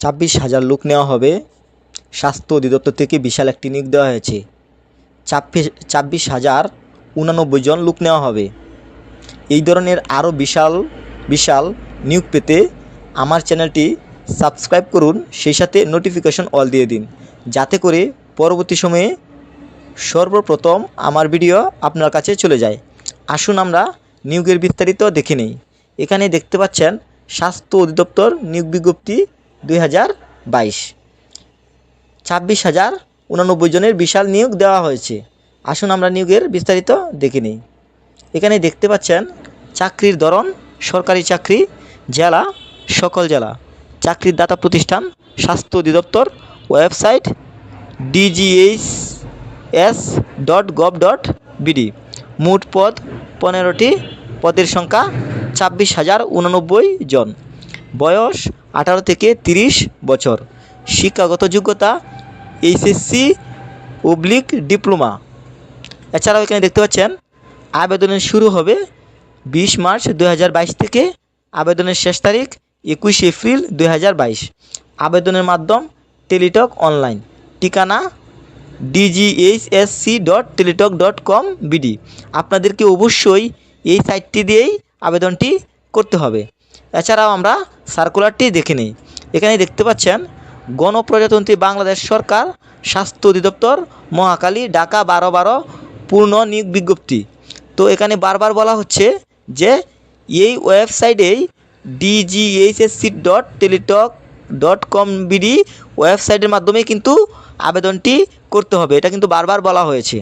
ছাব্বিশ হাজার লোক নেওয়া হবে। স্বাস্থ্য অধিদপ্তর থেকে বিশাল একটি নিয়োগ দেওয়া হয়েছে। ছাব্বিশ ছাব্বিশ হাজার উনানব্বই জন লোক নেওয়া হবে। এই ধরনের আরও বিশাল বিশাল নিয়োগ পেতে আমার চ্যানেলটি সাবস্ক্রাইব করুন, সেই সাথে নোটিফিকেশন অল দিয়ে দিন। যাতে করে পরবর্তী সময়ে সর্বপ্রথম আমার ভিডিও আপনার কাছে চলে যায়। আসুন আমরা নিয়োগের বিস্তারিত দেখে নেই। এখানে দেখতে পাচ্ছেন স্বাস্থ্য অধিদপ্তর নিয়োগ বিজ্ঞপ্তি দুই হাজার বাইশ। ছাব্বিশ হাজার উনানব্বই জনের বিশাল নিয়োগ দেওয়া হয়েছে। আসুন আমরা নিয়োগের বিস্তারিত দেখে নিই। এখানে দেখতে পাচ্ছেন, চাকরির ধরন, সরকারি চাকরি, জেলা, সকল জেলা। চাকরির দাতা প্রতিষ্ঠান, স্বাস্থ্য অধিদপ্তর, website D G H S dot gov dot B D মোট পদ পনেরোটি, পদের সংখ্যা ছাব্বিশ হাজার উননব্বই জন। বয়স আঠারো থেকে তিরিশ বছর। শিক্ষাগত যোগ্যতা, এইচএসসি অবলিক ডিপ্লোমা। এছাড়াও এখানে দেখতে পাচ্ছেন, আবেদনের শুরু হবে বিশ মার্চ দু হাজার বাইশ থেকে, আবেদনের শেষ তারিখ একুশে এপ্রিল দু হাজার বাইশ। আবেদনের মাধ্যম টেলিটক অনলাইন। ঠিকানা D G H S C dot Teletalk dot com B D আপনাদেরকে অবশ্যই এই সাইটটি দিয়েই আবেদনটি করতে হবে। এছাড়াও আমরা সার্কুলারটি দেখে নিই। এখানে দেখতে পাচ্ছেন, গণপ্রজাতন্ত্রী বাংলাদেশ সরকার, স্বাস্থ্য অধিদপ্তর, মহাকালী, ঢাকা বারো বারো, পূর্ণ নিয়োগ বিজ্ঞপ্তি। তো এখানে বারবার বলা হচ্ছে যে, এই ওয়েবসাইটেই D G H S C dot Teletalk dot com B D ওয়েবসাইটের মাধ্যমে কিন্তু আবেদনটি করতে হবে। এটা কিন্তু বারবার বলা হয়েছে।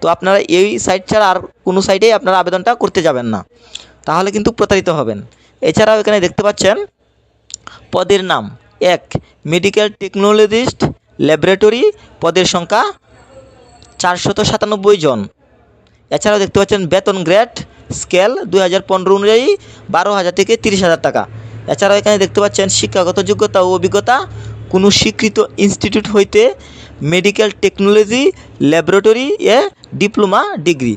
তো আপনারা এই সাইট ছাড়া আর কোনো সাইটেই আপনারা আবেদনটা করতে যাবেন না। তাহলে কিন্তু প্রতারিত হবেন। এছাড়াও এখানে দেখতে পাচ্ছেন পদের নাম এক মেডিকেল টেকনোলজিস্ট ল্যাবরেটরি পদের সংখ্যা চারশত সাতানব্বই জন। এছাড়াও দেখতে পাচ্ছেন বেতন গ্রেড স্কেল দুই হাজার পনেরো অনুযায়ী বারো হাজার থেকে তিরিশ হাজার টাকা। এছাড়াও এখানে দেখতে পাচ্ছেন শিক্ষাগত যোগ্যতা ও অভিজ্ঞতা, কোনো স্বীকৃত ইনস্টিটিউট হইতে মেডিকেল টেকনোলজি ল্যাবরেটরি এ ডিপ্লোমা ডিগ্রি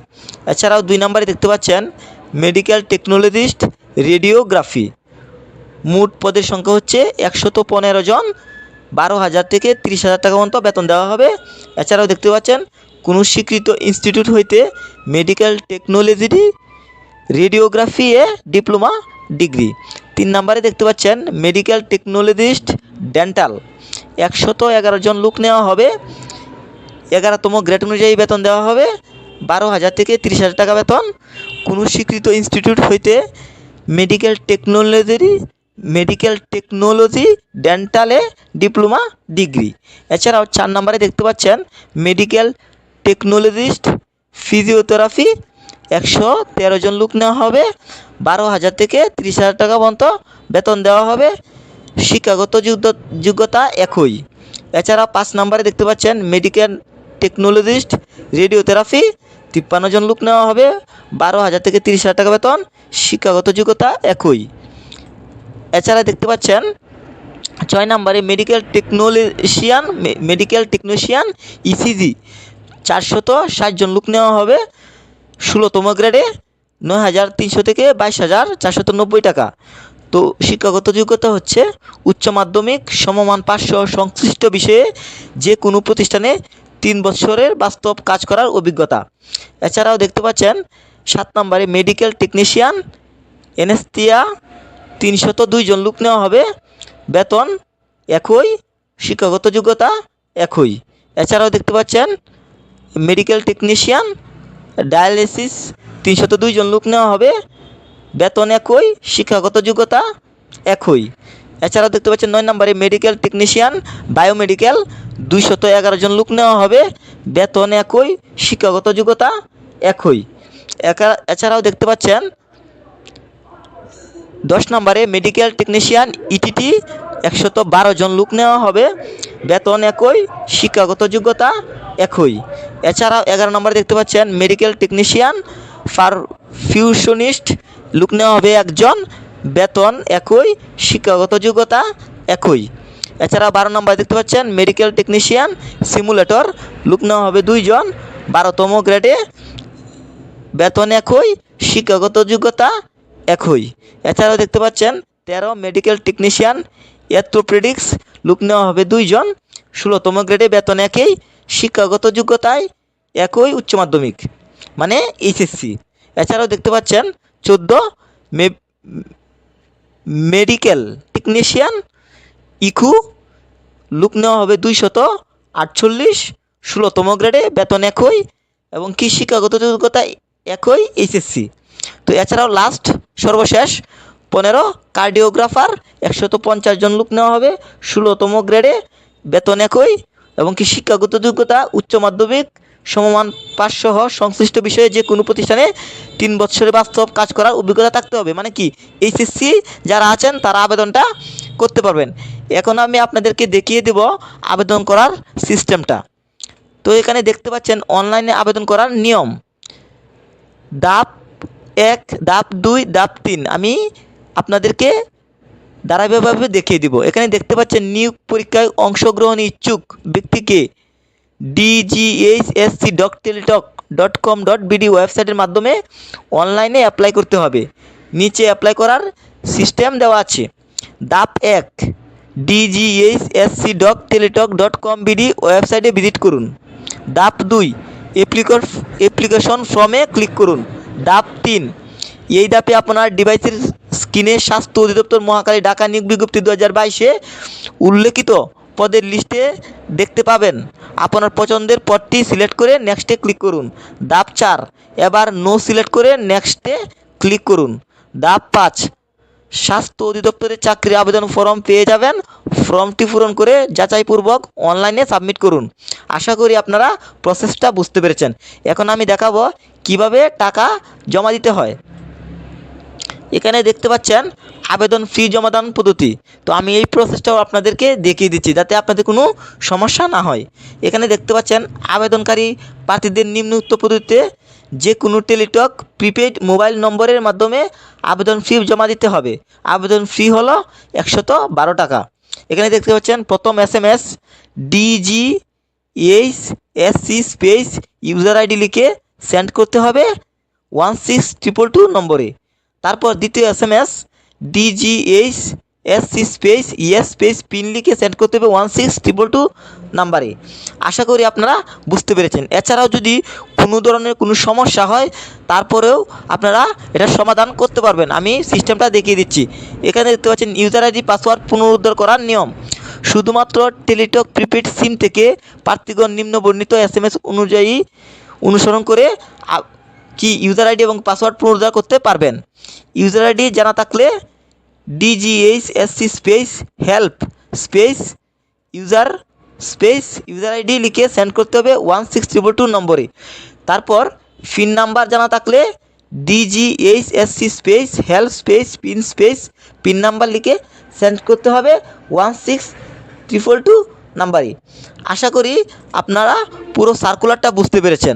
এছাড়াও দুই নম্বরে দেখতে পাচ্ছেন মেডিকেল টেকনোলজিস্ট রেডিওগ্রাফি। মোট পদের সংখ্যা হচ্ছে একশত পনেরো জন। বারো হাজার থেকে তিরিশ হাজার টাকা পর্যন্ত বেতন দেওয়া হবে। এছাড়াও দেখতে পাচ্ছেন, কোনো স্বীকৃত ইনস্টিটিউট হইতে মেডিকেল টেকনোলজি রেডিওগ্রাফি এ ডিপ্লোমা ডিগ্রি। তিন নম্বরে দেখতে পাচ্ছেন, মেডিকেল টেকনোলজিস্ট ডেন্টাল। একশত এগারো জন লোক নেওয়া হবে। এগারোতম গ্রেড অনুযায়ী বেতন দেওয়া হবে। বারো হাজার থেকে তিরিশ হাজার টাকা বেতন। কোনো স্বীকৃত ইনস্টিটিউট হইতে মেডিকেল টেকনোলজি মেডিকেল টেকনোলজি ডেন্টালে ডিপ্লোমা ডিগ্রি এছাড়াও চার নম্বরে দেখতে পাচ্ছেন মেডিকেল টেকনোলজিস্ট ফিজিওথেরাপি একশো তেরো জন লোক নেওয়া হবে। বারো হাজার থেকে তিরিশ হাজার টাকা পর্যন্ত বেতন দেওয়া হবে। শিক্ষাগত যোগ্য- যোগ্যতা একই। এছাড়া পাঁচ নম্বরে দেখতে পাচ্ছেন মেডিকেল টেকনোলজিস্ট রেডিওথেরাপি তিপ্পান্ন জন লোক নেওয়া হবে। বারো হাজার থেকে তিরিশ হাজার টাকা বেতন। শিক্ষাগত যোগ্যতা একই। এছাড়া দেখতে পাচ্ছেন, ছয় নম্বরে medical টেকনোলজিয়ান medical technician E C G চারশত ষাট জন লোক নেওয়া হবে। ষোলোতম গ্রেডে নয় হাজার তিনশো থেকে বাইশ হাজার চারশত নব্বই টাকা। তো শিক্ষাগত যোগ্যতা হচ্ছে উচ্চ মাধ্যমিক, সমমান পাঁচশো সংশ্লিষ্ট বিষয়ে যে কোনো প্রতিষ্ঠানে তিন বছরের বাস্তব কাজ করার অভিজ্ঞতা। এছাড়াও দেখতে পাচ্ছেন সাত নম্বরে মেডিকেল টেকনিশিয়ান এনেস্থিয়া তিনশত দুইজন লোক নেওয়া হবে। বেতন একই, শিক্ষাগত যোগ্যতা একই। এছাড়াও দেখতে পাচ্ছেন মেডিকেল টেকনিশিয়ান ডায়ালিসিস তিনশত দুইজন লোক নেওয়া হবে। বেতন একই, শিক্ষাগত যোগ্যতা একই। এছাড়াও দেখতে পাচ্ছেন, নয় নম্বরে মেডিকেল টেকনিশিয়ান বায়োমেডিক্যাল দুইশত এগারো জন লোক নেওয়া হবে। বেতন একই, শিক্ষাগত যোগ্যতা একই। একা- এছাড়াও দেখতে পাচ্ছেন দশ নম্বরে মেডিকেল টেকনিশিয়ান ইটিটি একশত বারো জন লোক নেওয়া হবে। বেতন একই, শিক্ষাগত যোগ্যতা একই। এছাড়াও এগারো নম্বরে দেখতে পাচ্ছেন মেডিকেল টেকনিশিয়ান পারফিউশনিস্ট লোক নেওয়া হবে একজন। বেতন একই, শিক্ষাগত যোগ্যতা একই। এছাড়া বারো নম্বরে দেখতে পাচ্ছেন মেডিকেল টেকনিশিয়ান সিমুলেটর লোক নেওয়া হবে দুইজন। বারোতম গ্রেডে বেতন একই, শিক্ষাগত যোগ্যতা একই। এছাড়াও দেখতে পাচ্ছেন, তেরো মেডিকেল টেকনিশিয়ান অ্যাথ্রোপেডিক্স লুক নেওয়া হবে দুইজন। ষোলোতম গ্রেডে বেতন একই, শিক্ষাগত যোগ্যতায় একই উচ্চ মাধ্যমিক মানে এইচএসসি এছাড়াও দেখতে পাচ্ছেন, চোদ্দ মেডিকেল টেকনিশিয়ান ইকু লুক নেওয়া হবে দুইশত আটচল্লিশ। ষোলোতম গ্রেডে বেতন একই এবং কি শিক্ষাগত যোগ্যতা একই এইচএসসি তো এছাড়াও লাস্ট সর্বশেষ, পনেরো কার্ডিওগ্রাফার একশত পঞ্চাশ জন লোক নেওয়া হবে, ষোলোতম গ্রেডে বেতন একই, এবং কি শিক্ষাগত যোগ্যতা, উচ্চ মাধ্যমিক, সমমান সহ সংশ্লিষ্ট বিষয়ে যে কোনো প্রতিষ্ঠানে তিন বছরের বাস্তব কাজ করার অভিজ্ঞতা থাকতে হবে। মানে কি? এইচএসসি যারা আছেন, তারা আবেদনটা করতে পারবেন। এখন আমি আপনাদেরকে দেখিয়ে দেব আবেদন করার সিস্টেমটা তো এখানে দেখতে পাচ্ছেন অনলাইনে আবেদন করার নিয়ম। দাপ এক, দাপ দুই, দাপ তিন। আমি আপনাদেরকে ধারাবাহিকভাবে দেখিয়ে দিব। এখানে দেখতে পাচ্ছেন নিয়োগ পরীক্ষায় অংশগ্রহণ ইচ্ছুক ব্যক্তিকে D G H S C dot Teletalk dot com dot B D ওয়েবসাইটের মাধ্যমে অনলাইনে অ্যাপ্লাই করতে হবে। নিচে অ্যাপ্লাই করার সিস্টেম দেওয়া আছে। দাপ এক D G H S C dot Teletalk dot com B D ওয়েবসাইটে ভিজিট করুন। দাপ দুই অ্যাপ্লিকর অ্যাপ্লিকেশন ফর্মে ক্লিক করুন। দাপ তিন। এই ধাপে আপনার ডিভাইসের স্ক্রিনে স্বাস্থ্য অধিদপ্তর মহাকালী ঢাকা নিয়োগ বিজ্ঞপ্তি দু হাজার বাইশে উল্লেখিত পদের লিস্টে দেখতে পাবেন। আপনার পছন্দের পদটি সিলেক্ট করে নেক্সটে ক্লিক করুন। ধাপ চার। এবার নো সিলেক্ট করে নেক্সটে ক্লিক করুন। ধাপ পাঁচ। স্বাস্থ্য অধিদপ্তরের চাকরি আবেদন ফর্ম পেয়ে যাবেন। ফর্মটি পূরণ করে যাচাইপূর্বক অনলাইনে সাবমিট করুন। আশা করি আপনারা প্রসেসটা বুঝতে পেরেছেন। এখন আমি দেখাবো কীভাবে টাকা জমা দিতে হয়। এখানে দেখতে পাচ্ছেন আবেদন ফি জমাদান পদ্ধতি। তো আমি এই প্রসেসটাও আপনাদেরকে দেখিয়ে দিচ্ছি যাতে আপনাদের কোনো সমস্যা না হয়। এখানে দেখতে পাচ্ছেন আবেদনকারী প্রার্থীদের নিম্নোক্ত পদ্ধতিতে যে কোনো টেলিটক প্রিপেড মোবাইল নম্বরের মাধ্যমে আবেদন ফি জমা দিতে হবে। আবেদন ফি হলো একশত বারো টাকা। এখানে দেখতে পাচ্ছেন, প্রথম S M S D G H S C space user ID লিখে সেন্ড করতে হবে ওয়ান সিক্স ট্রিপল টু নম্বরে। তারপর দ্বিতীয় S M S D G D G H S C space E S space PIN লিখে send করতে হবে one six triple two নাম্বারে আশা করি আপনারা বুঝতে পেরেছেন। এছাড়াও যদি কোনো ধরনের কোনো সমস্যা হয়, তারপরেও আপনারা এটার সমাধান করতে পারবেন। আমি সিস্টেমটা দেখিয়ে দিচ্ছি। এখানে দেখতে পাচ্ছেন ইউজার আইডি পাসওয়ার্ড পুনরুদ্ধার করার নিয়ম। শুধুমাত্র টেলিটক প্রিপেড সিম থেকে প্রার্থীগণ নিম্ন বর্ণিত এস এম এস অনুযায়ী অনুসরণ করে কি ইউজার আইডি এবং পাসওয়ার্ড পুনরুদ্ধার করতে পারবেন। ইউজার আইডি জানা থাকলে D G H S C space help space user space user ID লিখে সেন্ড করতে হবে ওয়ান সিক্স ট্রিপল টু নম্বরে। তারপর পিন নাম্বার জানা থাকলে D G H S C space help space PIN space PIN number লিখে send করতে হবে ওয়ান সিক্স ট্রিপল টু নাম্বারে। আশা করি আপনারা পুরো সার্কুলারটা বুঝতে পেরেছেন।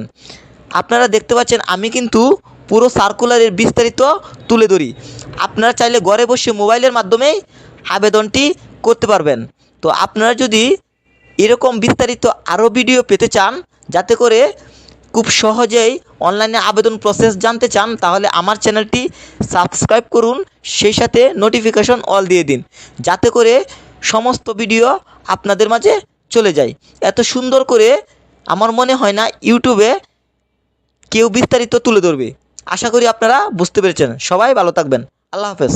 আপনারা দেখতে পাচ্ছেন আমি কিন্তু পুরো সার্কুলারের বিস্তারিত তুলে ধরি। আপনারা চাইলে ঘরে বসে মোবাইলের মাধ্যমেই আবেদনটি করতে পারবেন। তো আপনারা যদি এরকম বিস্তারিত আরও ভিডিও পেতে চান, যাতে করে খুব সহজেই অনলাইনে আবেদন প্রসেস জানতে চান, তাহলে আমার চ্যানেলটি সাবস্ক্রাইব করুন, সেই সাথে নোটিফিকেশন অল দিয়ে দিন, যাতে করে সমস্ত ভিডিও আপনাদের মাঝে চলে যায়। এত সুন্দর করে আমার মনে হয় না ইউটিউবে কেউ বিস্তারিত তুলে ধরবে। আশা করি আপনারা বুঝতে পেরেছেন। সবাই ভালো থাকবেন। আল্লাহ হাফেজ